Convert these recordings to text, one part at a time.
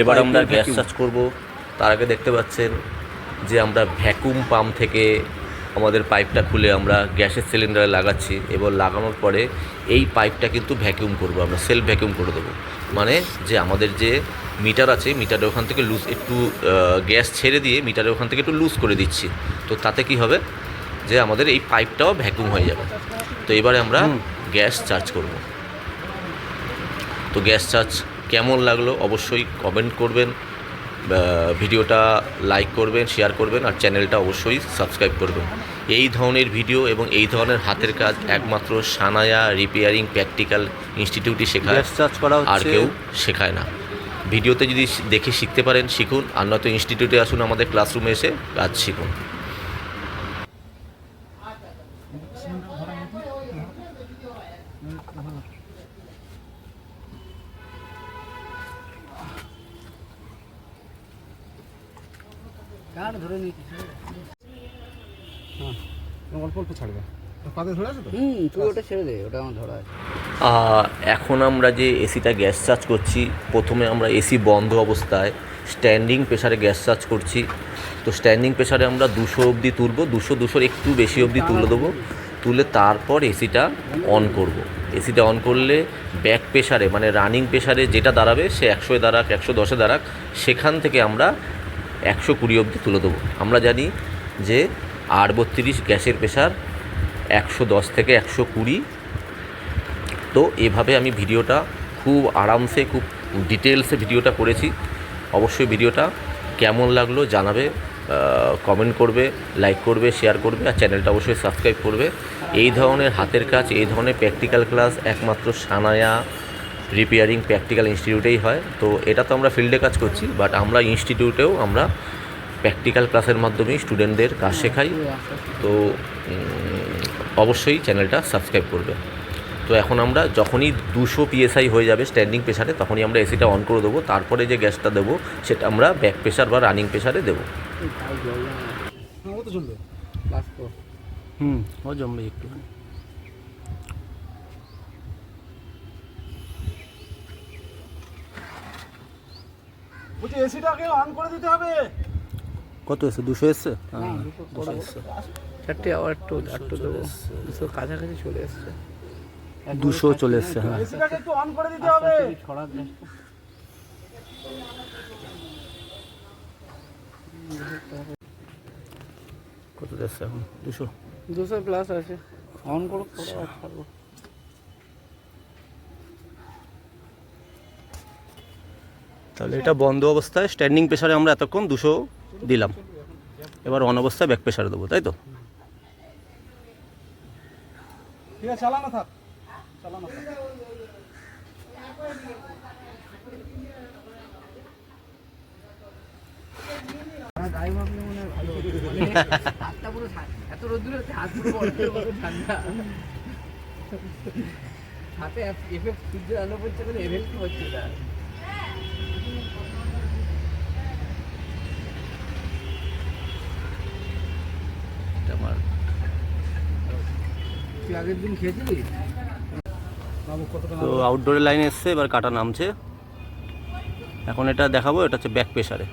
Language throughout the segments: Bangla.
এবার আমরা গ্যাস চার্জ করব। তার আগে দেখতে পাচ্ছেন যে আমরা ভ্যাকুম পাম্প থেকে আমাদের পাইপটা খুলে আমরা গ্যাসের সিলিন্ডারে লাগাচ্ছি। এবং লাগানোর পরে এই পাইপটা কিন্তু ভ্যাকুম করব আমরা সেলফ ভ্যাকুম করে দেবো। মানে যে আমাদের যে মিটার আছে মিটারের ওখান থেকে লুজ একটু গ্যাস ছেড়ে দিয়ে মিটারের ওখান থেকে একটু লুজ করে দিচ্ছি। তো তাতে কি হবে? যে আমাদের এই পাইপটাও ভ্যাকুম হয়ে যাবে। তো এবারে আমরা গ্যাস চার্জ করব। তো গ্যাস চার্জ কেমন লাগল অবশ্যই কমেন্ট করবেন ভিডিওটা লাইক করবেন শেয়ার করবেন আর চ্যানেলটা অবশ্যই সাবস্ক্রাইব করবেন। এই ধরনের ভিডিও এবং এই ধরনের হাতের কাজ একমাত্র সানায়া রিপেয়ারিং প্র্যাকটিক্যাল ইনস্টিটিউটই শেখায় গ্যাস চার্জ করা আর কেউ শেখায় না। ভিডিওতে যদি দেখে শিখতে পারেন শিখুন আর নয়তো ইনস্টিটিউটে আসুন আমাদের ক্লাসরুমে এসে কাজ শিখুন। কার ধরে নিচ্ছি অল্প অল্প ছাড়বে। পাতে ধরে আছে তো? হুম তুই ওটা ছেড়ে দে ওটা আমার ধরা আছে। আহ, এখন আমরা যে এসিটা গ্যাস চার্জ করছি প্রথমে আমরা এসি বন্ধ অবস্থায় স্ট্যান্ডিং প্রেসারে গ্যাস চার্জ করছি। তো স্ট্যান্ডিং প্রেসারে আমরা দুশো অবধি তুলবো দুশো দুশোর একটু বেশি অবধি তুলে দেবো। তুলে তারপর এসিটা অন করব। এসিটা অন করলে ব্যাক প্রেসারে মানে রানিং প্রেসারে যেটা দাঁড়াবে সে একশোয় দাঁড়াক একশো দশে দাঁড়াক সেখান থেকে আমরা একশো কুড়ি অবধি তুলে দেবো। আমরা জানি যে আট বত্রিশ গ্যাসের প্রেসার একশো দশ থেকে একশো কুড়ি। তো এভাবে আমি ভিডিওটা খুব আরামসে, খুব ডিটেলসে ভিডিওটা করেছি। অবশ্যই ভিডিওটা কেমন লাগল জানাবে কমেন্ট করবে লাইক করবে শেয়ার করবে, আর চ্যানেলটা অবশ্যই সাবস্ক্রাইব করবে। এই ধরনের হাতের কাজ, এই ধরনের প্র্যাকটিক্যাল ক্লাস একমাত্র সানায়া রিপেয়ারিং প্র্যাকটিক্যাল ইনস্টিটিউটেই হয়। তো এটা তো আমরা ফিল্ডে কাজ করছি বাট আমরা ইনস্টিটিউটেও আমরা প্র্যাকটিক্যাল ক্লাসের মাধ্যমেই স্টুডেন্টদের কাজ শেখাই। তো অবশ্যই চ্যানেলটা সাবস্ক্রাইব করবে। তো এখন আমরা যখনই দুশো পিএসআই হয়ে যাবে স্ট্যান্ডিং প্রেশারে তখনই আমরা এসিটা অন করে দেবো। তারপরে যে গ্যাসটা দেবো, সেটা আমরা ব্যাক প্রেশার বা রানিং প্রেশারে দেবো। হুম, ও জমবে একটু। বলছি এসিটাকে অন করে দিতে হবে। কত এসছে দুশো এসছে? হ্যাঁ দুশো এসছে। চারটে আবার একটু একটু দেবো। দুশো কাছাকাছি চলে এসছে। দুশো চলে এসছে হ্যাঁ। এসিটাকে একটু অন করে দিতে হবে। কত এসছে এখন? দুশো? দুশো প্লাস আছে। অন করো করো ছাড়বো। তাহলে এটা বন্ধ অবস্থায় স্ট্যান্ডিং প্রেশারে আমরা এতক্ষণ দুশো দিলাম এবার অন অবস্থায় ব্যাক প্রেশারে দেবো তাই তো মনে হয় এত হাত ঠান্ডা হাতে এফেক্ট সূর্যের আলো পড়ছে বলে এফেক্ট হচ্ছে না তো আউটডোরের লাইনে এসছে এবার কাটা নামছে। এখন এটা দেখাবো এটা হচ্ছে ব্যাক প্রেশারে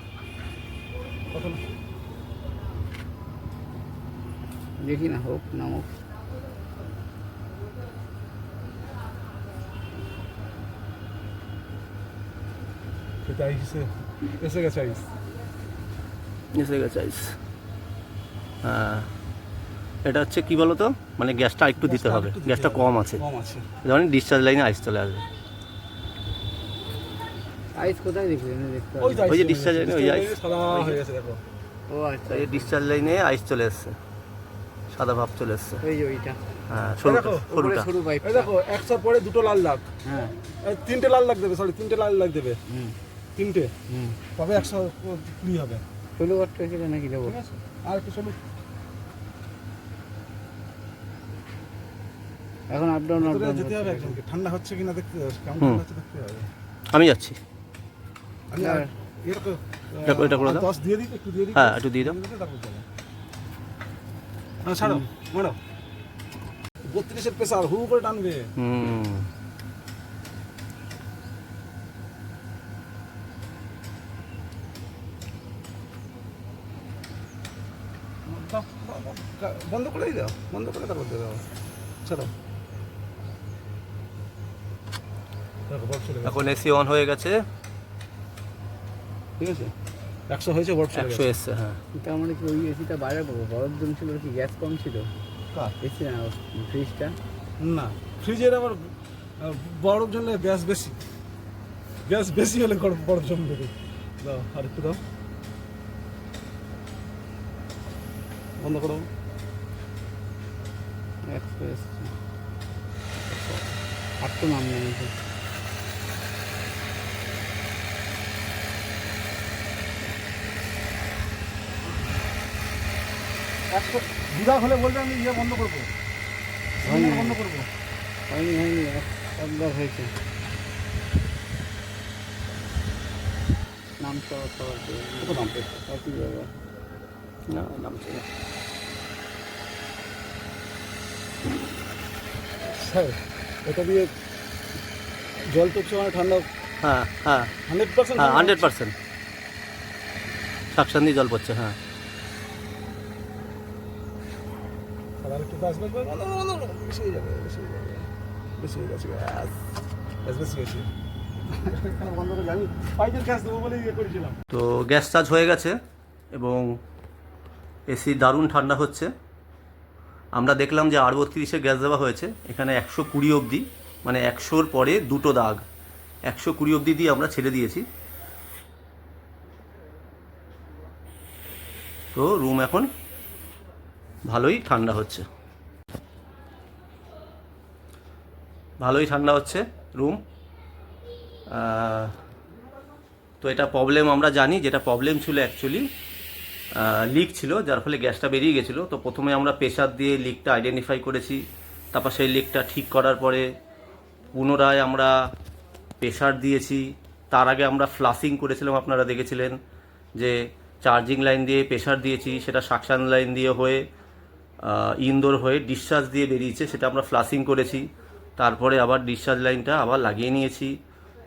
না দেখি না হোক নামক। সেটা এসে এসে গেছে আইস এসে গেছে আইস হ্যাঁ। এটা হচ্ছে কি বলো তো মানে গ্যাসটা একটু দিতে হবে। গ্যাসটা কম আছে। কম আছে। ধরেন ডিসচার্জ লাইনে আইস চলে আসবে। আইস কোথায় ওই যে হয়ে হয়নি, ওই গেছে, হয়ে গেছে দেখো। ও আচ্ছা। এই ডিসচার্জ লাইনে আইস চলে এসছে সাদা ভাব চলে এসছে ওই যে ওইটা। হ্যাঁ দেখো, সরুটা সরুটা। সরু পাইপ দেখো একশোর পরে দুটো লাল হ্যাঁ। তিনটে লাল লাগ দেবে সরি তিনটে লাল লাগ দেবে। হুম। তিনটে। হুম। তবে একশো কুড়ি হবে। ষোলো বারটা নাকি দেবো? আর একটু এখন আপ ডাউন আপ ডাউন যেতে হবে একজনকে ঠান্ডা হচ্ছে কিনা দেখতে হবে কেমন ঠান্ডা হচ্ছে দেখতে হবে? আমি যাচ্ছি। আমি আর এটা এটা করে দাও। দিয়ে দিই একটু দিয়ে দিই। হ্যাঁ একটু দিয়ে দাও। হ্যাঁ ছাড়ো মারো। বত্রিশের প্রেসার হু করে টানবে। হুম। বন্ধ করে দাও বন্ধ করে তারপর দিয়ে দাও। ছাড়ো। এখন এসি অন হয়ে গেছে। ঠিক আছে? একশো হয়েছে বরফ চলে একশো গেছে। এসছে হ্যাঁ। তার মানে কি ওই এসিটা বাইরে বরফ জমছিল কি? গ্যাস কম ছিল? এসি না ফ্রিজটা না ফ্রিজের আবার বরফ জমলে গ্যাস বেশি। গ্যাস বেশি হলে গরম বরফ জমবে। দাও আর একটু দাও। বন্ধ করো। একশো এসছে। আর তো নাম নেই। একশো দুধা হলে বলবে আমি ইয়ে বন্ধ করব। বন্ধ করব। হয়নি হয়নি একবার হয়েছে। নাম জায়গা না নামছে না। স্যার এটা দিয়ে জল পড়ছে মানে ঠান্ডা। হ্যাঁ হ্যাঁ। হান্ড্রেড পার্সেন্ট হ্যাঁ হান্ড্রেড পার্সেন্ট। সাকসান দিয়ে জল পড়ছে হ্যাঁ। আর একটু। বেশি হয়ে যাবে বেশি হয়ে যাবে বেশি হয়ে গেছে বেশি গেছে ইয়ে তো গ্যাস চার্জ হয়ে গেছে এবং এসি দারুণ ঠান্ডা হচ্ছে। আমরা দেখলাম যে আর বত্রিশে গ্যাস দেওয়া হয়েছে এখানে একশো কুড়ি অবধি মানে একশোর পরে দুটো দাগ। একশো কুড়ি অবধি দিয়ে আমরা ছেড়ে দিয়েছি। তো রুম এখন ভালোই ঠান্ডা হচ্ছে। ভালোই ঠান্ডা হচ্ছে রুম তো এটা প্রবলেম আমরা জানি, যেটা প্রবলেম ছিল অ্যাকচুয়ালি লিক ছিল, যার ফলে গ্যাসটা বেরিয়ে গেছিল। তো প্রথমে আমরা প্রেশার দিয়ে লিকটা আইডেন্টিফাই করেছি। তারপর সেই লিকটা ঠিক করার পরে পুনরায় আমরা প্রেশার দিয়েছি। তার আগে আমরা ফ্লাশিং করেছিলাম, আপনারা দেখেছিলেন যে চার্জিং লাইন দিয়ে প্রেশার দিয়েছি, সেটা সাকশান লাইন দিয়ে হয়ে ইনডোর হয়ে ডিসচার্জ দিয়ে বেরিয়েছে, সেটা আমরা ফ্লাশিং করেছি। তারপরে আবার ডিসচার্জ লাইনটা আবার লাগিয়ে নিয়েছি।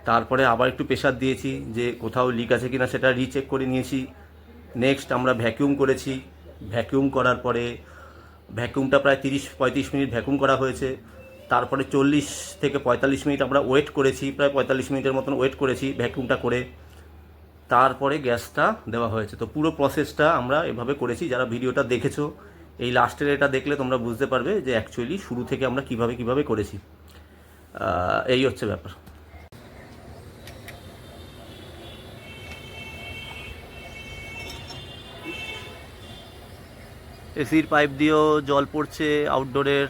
তারপরে আবার একটু প্রেশার দিয়েছি যে কোথাও লিক আছে কিনা সেটা রিচেক করে নিয়েছি। নেক্সট আমরা ভ্যাকিউম করেছি। ভ্যাকিউম করার পরে ভ্যাকিউমটা প্রায় তিরিশ, পঁয়ত্রিশ মিনিট ভ্যাকুম করা হয়েছে। তারপরে চল্লিশ থেকে পঁয়তাল্লিশ মিনিট আমরা ওয়েট করেছি, প্রায় পঁয়তাল্লিশ মিনিটের মতন ওয়েট করেছি ভ্যাকিউমটা করে। তারপরে গ্যাসটা দেওয়া হয়েছে। তো পুরো প্রসেসটা আমরা এভাবে করেছি। যারা ভিডিওটা দেখেছ এই লাস্টের এটা দেখলে তোমরা বুঝতে পারবে যে অ্যাকচুয়ালি শুরু থেকে আমরা কীভাবে কীভাবে করেছি। এই হচ্ছে ব্যাপার। এসির পাইপ দিয়েও জল পড়ছে আউটডোরের